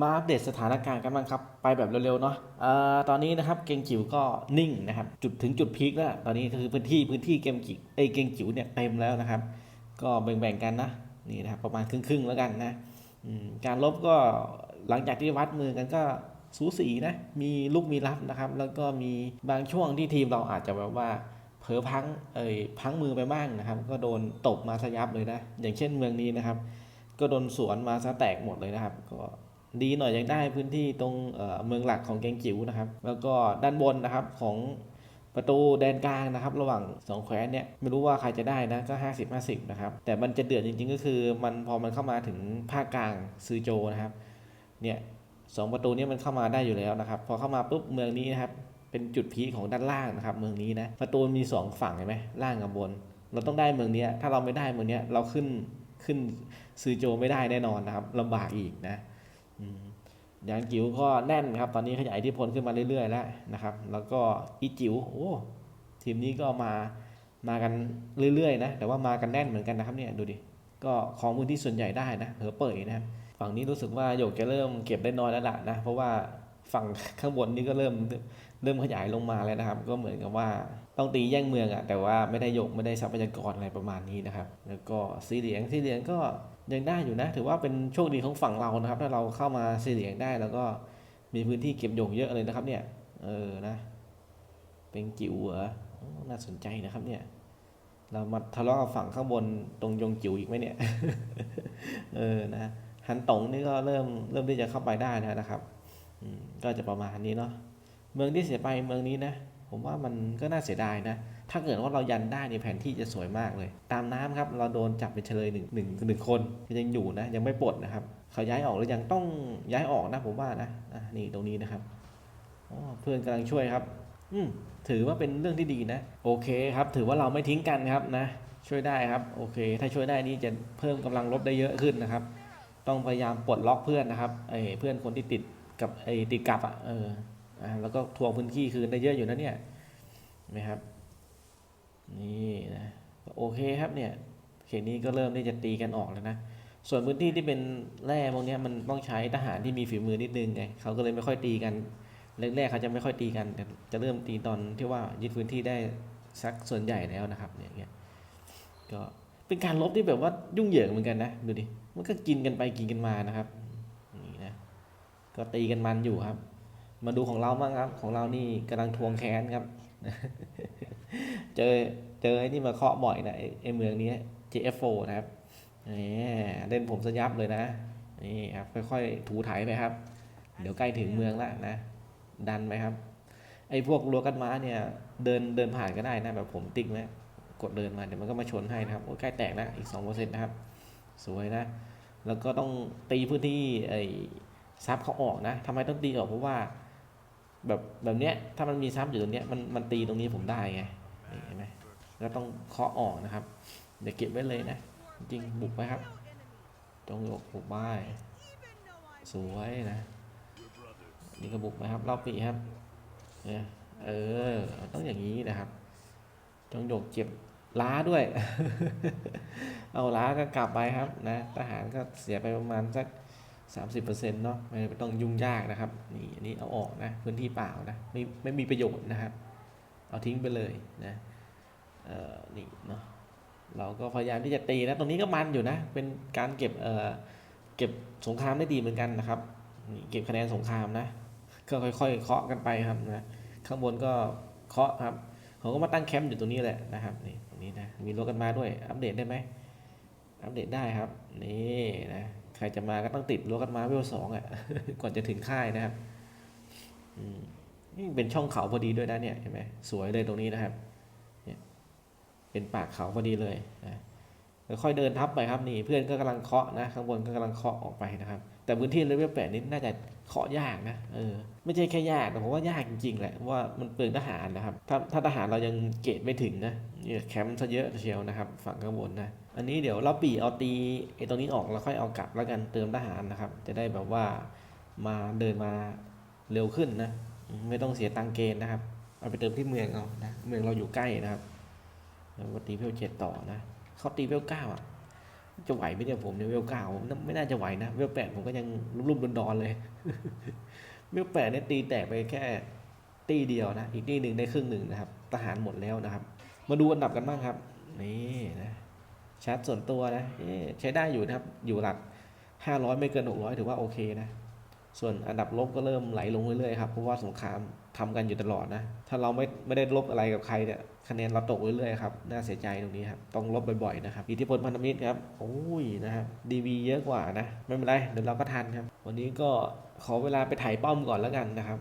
มาอัปเดตสถานการณ์กันบ้างครับ ไปแบบเร็วๆเนาะออตอนนี้นะครับเกงจิ๋วก็นิ่งนะครับ จุดถึงจุดพีคแล้วตอนนี้คือพื้นที่พื้นที่เกมจิ๋วเอเกงจิ๋วเนี่ยเต็มแล้วนะครับ ก็แบ่งๆกันนะนี่นะครับประมาณครึ่งๆแล้วกันนะการลบก็หลังจากที่วัดมือกันก็สูสีนะมีลูกมีรับนะครับ แล้วก็มีบางช่วงที่ทีมเราอาจจะแบบว่าเผลอพังเอ่ยพังมือไปบ้างนะครับ ก็โดนตบมาสยับเลยนะอย่างเช่นเมืองนี้นะครับ ก็โดนสวนมาซะแตกหมดเลยนะครับ ก็ ดีหน่อยยังได้พื้นที่ตรงเมืองหลักของแกงจิ๋วนะครับ แล้วก็ด้านบนนะครับของประตูแดนกลางนะครับ ระหว่างสองแคว้นเนี่ยไม่รู้ว่าใครจะได้นะก็ 50 50 นะครับ แต่มันจะเดือดจริงๆ ก็คือมันพอมันเข้ามาถึงภาคกลางซือโจนะครับเนี่ยสองประตูนี้มันเข้ามาได้อยู่แล้วนะครับ พอเข้ามาปุ๊บเมืองนี้นะครับเป็นจุดพีของด้านล่างนะครับ เมืองนี้นะประตูมีสองฝั่งเห็นไหมล่างกับบน เราต้องได้เมืองนี้ถ้าเราไม่ได้เมืองนี้เราขึ้นขึ้นซือโจไม่ได้แน่นอนนะครับลำบากอีกนะ ยางจิ๋วก็แน่นครับ ตอนนี้ขยายอิทธิพลขึ้นมาเรื่อยๆแล้วนะครับ แล้วก็อีจิ๋วโอ้ทีมนี้ก็มามากันเรื่อยๆนะแต่ว่ามากันแน่นเหมือนกันนะครับเนี่ยดูดิก็ของพื้นที่ส่วนใหญ่ได้นะเผอเปิดนะครับฝั่งนี้รู้สึกว่าโยกจะเริ่มเก็บได้น้อยแล้วล่ะนะเพราะว่า ฝั่งข้างบนนี่ก็เริ่มเริ่มขยายลงมาแล้วนะครับ ก็เหมือนกับว่าต้องตีแย่งเมืองอะแต่ว่าไม่ได้ยกไม่ได้ทรัพยากรอะไรประมาณนี้นะครับ แล้วก็สีเหลียงสีเหลียงก็ยังได้อยู่นะ ถือว่าเป็นโชคดีของฝั่งเรานะครับ ถ้าเราเข้ามาสีเหลียงได้แล้วก็มีพื้นที่เก็บโยกเยอะเลยนะครับ เนี่ย เออนะ เป็นจิ๋วเหรอน่าสนใจนะครับ เนี่ย เรามาทะเลาะกับฝั่งข้างบนตรงยงจิ๋วอีกไหมเนี่ย เออนะฮันตงนี่ก็เริ่มเริ่มที่จะเข้าไปได้นะครับ ก็จะประมาณนี้เนาะเมืองที่เสียไปเมืองนี้นะ ผมว่ามันก็น่าเสียดายนะ ถ้าเกิดว่าเรายันได้ในแผนที่จะสวยมากเลย ตามน้ำครับเราโดนจับเป็นเฉลยหนึ่งหนึ่งหนึ่งคนยังอยู่นะ ยังไม่ปลดนะครับเขาย้ายออกหรือยังต้องย้ายออกนะผมว่านะอะนี่ตรงนี้นะครับเพื่อนกำลังช่วยครับ อืมถือว่าเป็นเรื่องที่ดีนะ โอเคครับ ถือว่าเราไม่ทิ้งกันครับนะ ช่วยได้ครับ โอเค ถ้าช่วยได้นี่จะเพิ่มกำลังลบได้เยอะขึ้นนะครับ ต้องพยายามปลดล็อกเพื่อนนะครับไอ้เพื่อนคนที่ติด กับไอ้ติดกับอะเอออ่าแล้วก็ทวงพื้นที่คืนได้เยอะอยู่นะเนี่ยนไหมครับนี่นะโอเคครับเนี่ยเขตนี้ก็เริ่มที่จะตีกันออกแล้วนะส่วนพื้นที่ที่เป็นแร่พวกนี้มันต้องใช้ทหารที่มีฝีมือนิดนึงไงเขาก็เลยไม่ค่อยตีกันแรกๆเขาจะไม่ค่อยตีกันแต่จะเริ่มตีตอนที่ว่ายึดพื้นที่ได้สักส่วนใหญ่แล้วนะครับเนี่ยเนี่ยก็เป็นการลบที่แบบว่ายุ่งเหยิงเหมือนกันนะดูดิมันก็กินกันไปกินกันมานะครับ ก็ตีกันมันอยู่ครับ มาดูของเราบ้างครับ ของเรานี่กำลังทวงแค้นครับ เจอเจอไอ้นี่มาเคาะบ่อยนะไอ้เมืองนี้ JF4 นะครับนี่เล่นผมสยับเลยนะนี่ครับค่อยๆถูไถไปครับ เดี๋ยวใกล้ถึงเมืองแล้วนะ ดันไหมครับ ไอ้พวกรัวกันม้าเนี่ย เดินเดินผ่านก็ได้นะแบบผมติ๊กนะกดเดินมาเดี๋ยวมันก็มาชนให้นะครับโอ้ใกล้แตกแล้วอีก2%นะครับ สวยนะ แล้วก็ต้องตีพื้นที่ไอ้ ซับเขาออกนะทำไมต้องตีออกเพราะว่า แบบแบบเนี้ยถ้ามันมีซับอยู่ตรงเนี้ยมันมันตีตรงนี้ผมได้ไงเห็นไหมก็ต้องเคาะออกนะครับ เดี๋ยวเก็บไว้เลยนะ จริงบุกไปครับจงยกบุกไปสวยนะ นี่ก็บุกไปครับรอบปีครับเนี่ยเออต้องอย่างนี้นะครับ จงยกเก็บล้าด้วย เอาล้าก็กลับไปครับนะทหารก็เสียไปประมาณสัก สามสิบเปอร์เซ็นต์เนาะไม่ต้องยุ่งยากนะครับนี่อันนี้เอาออกนะพื้นที่เปล่านะไม่ไม่มีประโยชน์นะครับ เอาทิ้งไปเลยนะเอ่อนี่เนาะเราก็พยายามที่จะตีนะตรงนี้ก็มันอยู่นะเป็นการเก็บเอ่อเก็บสงครามได้ดีเหมือนกันนะครับนี่เก็บคะแนนสงครามนะก็ค่อยๆ เคาะกันไปครับนะข้างบนก็เคาะครับเขาก็มาตั้งแคมป์อยู่ตรงนี้แหละนะครับนี่ตรงนี้นะมีรถกันมาด้วยอัปเดตได้ไหมอัปเดตได้ครับนี่นะ ครจะมาก็ต้องติดรั้วกันมาเวลสองอะ ก่อนจะถึงค่ายนะครับอืมนี่เป็นช่องเขาพอดีด้วยนะเนี่ยเห็นไหมสวยเลยตรงนี้นะครับ เนี่ย เป็นปากเขาพอดีเลยนะค่อยเดินทับไปครับนี่เพื่อนก็กำลังเคาะนะข้างบนก็กำลังเคาะออกไปนะครับ แต่พื้นที่เลเวลแปดนี้น่าจะเคาะยากนะเออไม่ใช่แค่ยากแต่ผมว่ายากจริงๆแหละเพราะว่ามันเปลืองทหารนะครับ ถ้าถ้าทหารเรายังเกตไม่ถึงนะเนี่ยแคมป์ซะเยอะเชียวนะครับ ฝั่งข้างบนนะอันนี้เดี๋ยวเราปีเอาตีไอตรงนี้ออกแล้วค่อยเอากลับแล้วกันเติมทหารนะครับ จะได้แบบว่ามาเดินมาเร็วขึ้นนะ ไม่ต้องเสียตังเกณฑ์นะครับ เอาไปเติมที่เมืองเอานะเมืองเราอยู่ใกล้นะครับแล้วก็ตีเวลเจ็ดต่อนะเขาตีเวลเก้าอะจะไหวไหมเนี่ยผมเนี่ยเวลเก้าผมไม่น่าจะไหวนะเวลแปดผมก็ยังรุ่มๆดอนๆเลยเวลแปดเนี่ยตีแตกไปแค่ตีเดียวนะ อีกตีหนึ่งได้ครึ่งหนึ่งนะครับทหารหมดแล้วนะครับ มาดูอันดับกันบ้างครับ นี่นะ ชาร์ตส่วนตัวนะใช้ได้อยู่นะครับ อยู่หลัก 500 ไม่เกิน 600 ถือว่าโอเคนะ ส่วนอันดับลบก็เริ่มไหลลงเรื่อยๆครับเพราะว่าสงครามทำกันอยู่ตลอดนะ ถ้าเราไม่ไม่ได้ลบอะไรกับใครเนี่ยคะแนนเราตกเรื่อยๆครับ น่าเสียใจตรงนี้ครับ ต้องลบบ่อยๆนะครับ อิทธิพลพันธมิตรครับ โอ้ยนะครับดีวีเยอะกว่านะ ไม่เป็นไร เดี๋ยวเราก็ทันครับ วันนี้ก็ขอเวลาไปถ่ายป้อมก่อนแล้วกันนะครับ